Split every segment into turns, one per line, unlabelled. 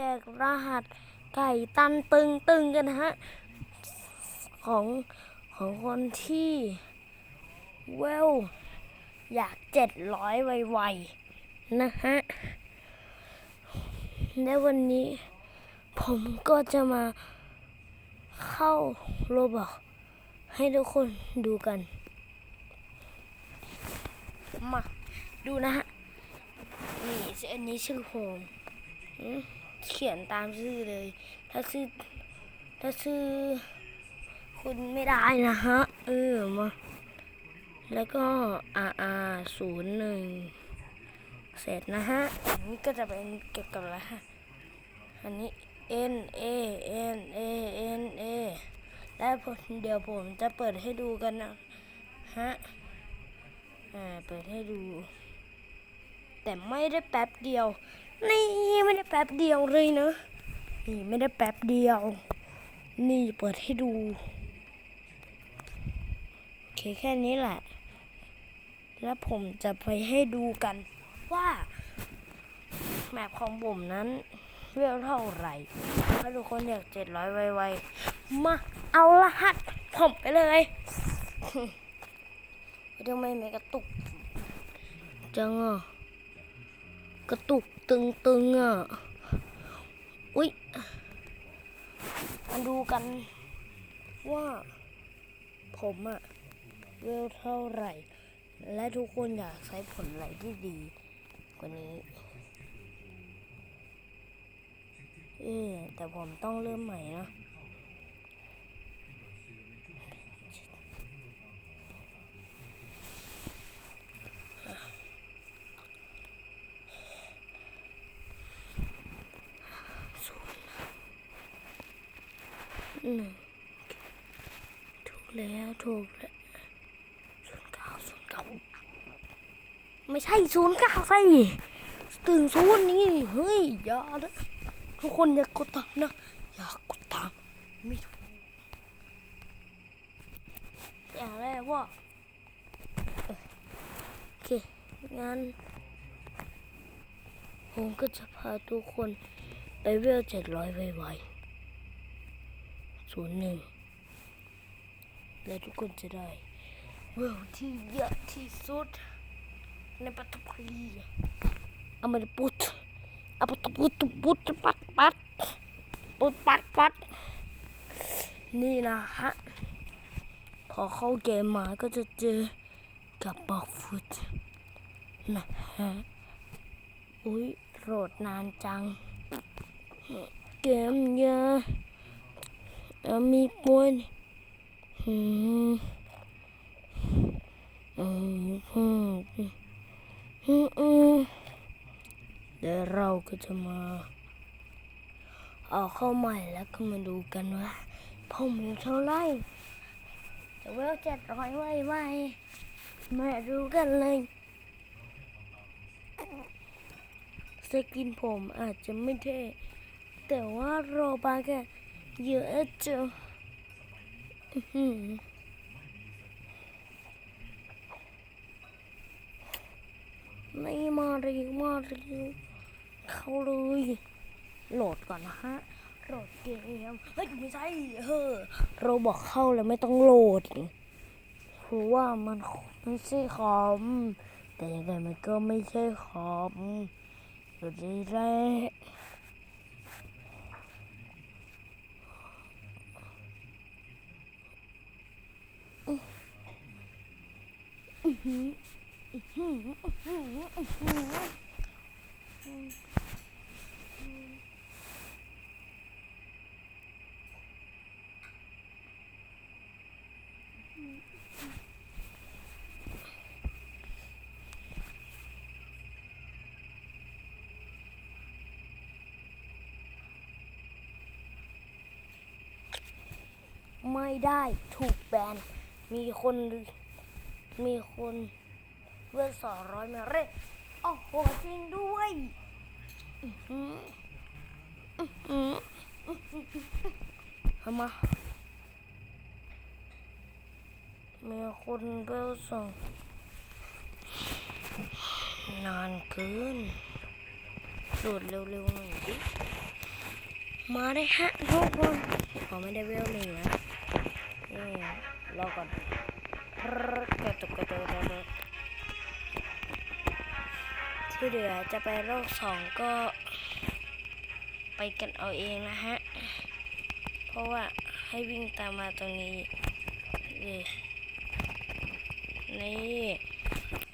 แจกรหัสไก่ตันตึงตึงกันนะฮะ ของของคนที่เวลอยากเจ็ดร้อยไวๆนะฮะ และวันนี้ผมก็จะมาเข้าโรบอกให้ทุกคนดูกัน มา ดูนะฮะ นี่อันนี้ชื่อผมอืม เขียนตามชื่อเลย ถ้าชื่อถ้าชื่อคุณไม่ได้นะฮะ เออมาแล้วก็ R R ศูนย์หนึ่งเสร็จนะฮะ อันนี้ก็จะเป็นเกี่ยวกับอะไรฮะ อันนี้ N A N A N A และผมเดี๋ยวผมจะเปิดให้ดูกันนะฮะ อ่า เปิดให้ดู แต่ไม่ได้แป๊บเดียว นี่ไม่ได้แป๊บเดียวเลยเนอะนี่ไม่ได้แป๊บเดียว นี่เปิดให้ดู โอเคแค่นี้แหละ แล้วผมจะไปให้ดูกันว่าแมปของผมนั้นเวลเท่าไหร่ถ้าทุกคนอยากเจ็ดร้อยไวๆ มาเอารหัสผมไปเลยทำไมไม่กระตุก จังอะ กระตุก ตึงๆอะ อุ๊ยมาดูกันว่าผมอะเวลเท่าไหร่ และทุกคนอยากใช้ผลไหลที่ดีกว่านี้ เอ๊แต่ผมต้องเริ่มใหม่นะ หนึ่งถูกแล้วถูกแล้วศูนย์เก้าศูนย์เก้าไม่ใช่ศูนย์เก้าสิถึงศูนย์นี่เฮ้ยอย่านะทุกคนอย่ากดตามนะอย่ากดตามไม่ถูกอย่างแรกว่าเออโอเคงั้นผมก็จะพาทุกคนไปเวลเจ็ดร้อยไวๆ ศูนย์หนึ่งและทุกคนจะได้เวลที่เยอะที่สุด ในปัตตภีอามาปุดเอาปุปุดปุดปัดปัดปุดปัดปัดนี่นะฮะ พอเข้าเกมมาก็จะเจอกับบอกฟุตนะฮะ อุ้ยโหลดนานจัง เกมเยอะ มีปวนอืมอืมอืมอืมอืมเดี๋ยวเราก็จะมาเอาเข้าใหม่แล้วก็มาดูกันว่าผมอยู่เท่าไรจะเวลเจ็ดร้อยไว้ไหมมาดูกันเลยสกินผมอาจจะไม่เท่แต่ว่าโรบาแก เยอะจังไม่มาเร็วมาเร็วเข้าเลยโหลดก่อนนะฮะโหลดเกมเฮ้ยไม่ใช่เฮ้อเราบอกเข้าแล้วไม่ต้องโหลดเพราะว่ามันไม่ใช่คอมแต่ยังไงมันก็ไม่ใช่คอมโหลดได้แรก ไม่ได้ถูกแบน มีคน มีคน เพื่อนสองร้อยมาเร่โอ้โหจริงด้วยอื้อหืออื้อหืออื้อหือทำมามีคนเพื่อนสองนานเกินโหลดเร็วๆหน่อยดิมาได้ฮะทุกคนขอไม่ได้เวลหนึ่งนะนี่รอก่อนกระตุกกระตุก ที่เหลือจะไปโลกสองก็ไปกันเอาเองนะฮะ เพราะว่าให้วิ่งตามมาตรงนี้ นี่นี่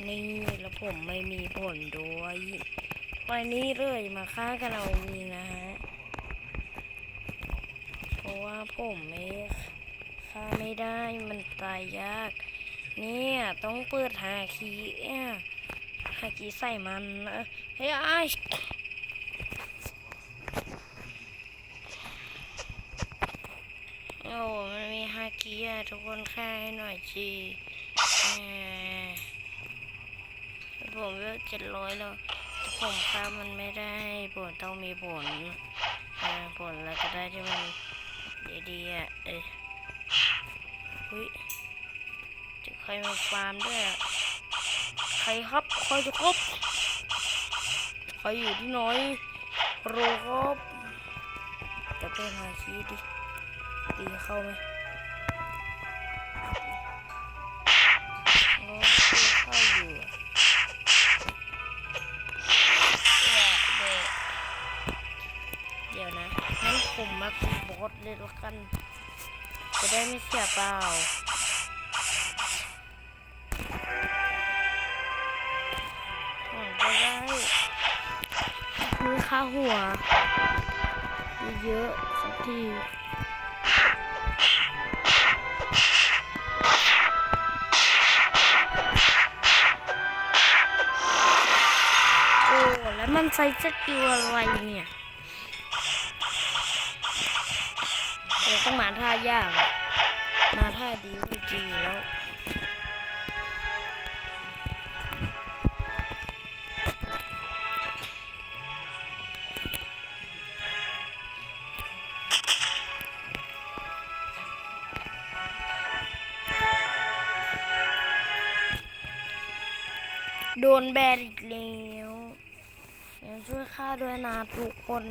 นี่แล้วผมไม่มีผลด้วยไปนี้เลยมาฆ่ากันเอาเองนะฮะ เพราะว่าผมไม่ฆ่าไม่ได้มันตายยาก เนี่ยต้องเปิดหาคี เนี่ยหาคีใส่มันเฮ้ยไอ้โอ้มันมีฮาคีอะทุกคนฆ่าให้หน่อยจีแหมผมเวลเจ็ดร้อยแล้วผมฆ่ามันไม่ได้ผลต้องมีผลผลแล้วก็ได้ที่มันดีๆอะเอ้ยจะใครมาฟาร์มด้วยอะ ใครครับใครจะครบใครอยู่ที่ไหนโรครับจะไปหาคีดิตีเข้าไหมโอ้ตีเข้าอยู่เดี๋ยวนะงั้นผมมาตีบอสเลยละกัน จะได้ไม่เสียเปล่า ค่าหัว เยอะสักทีโอ้แล้วมันใช้สกิลอะไรเนี่ยเราต้องมาท่ายาก มาท่าดีไม่จีแล้ว โดนแบนอีกแล้วยังช่วยข้าด้วยนะทุกคน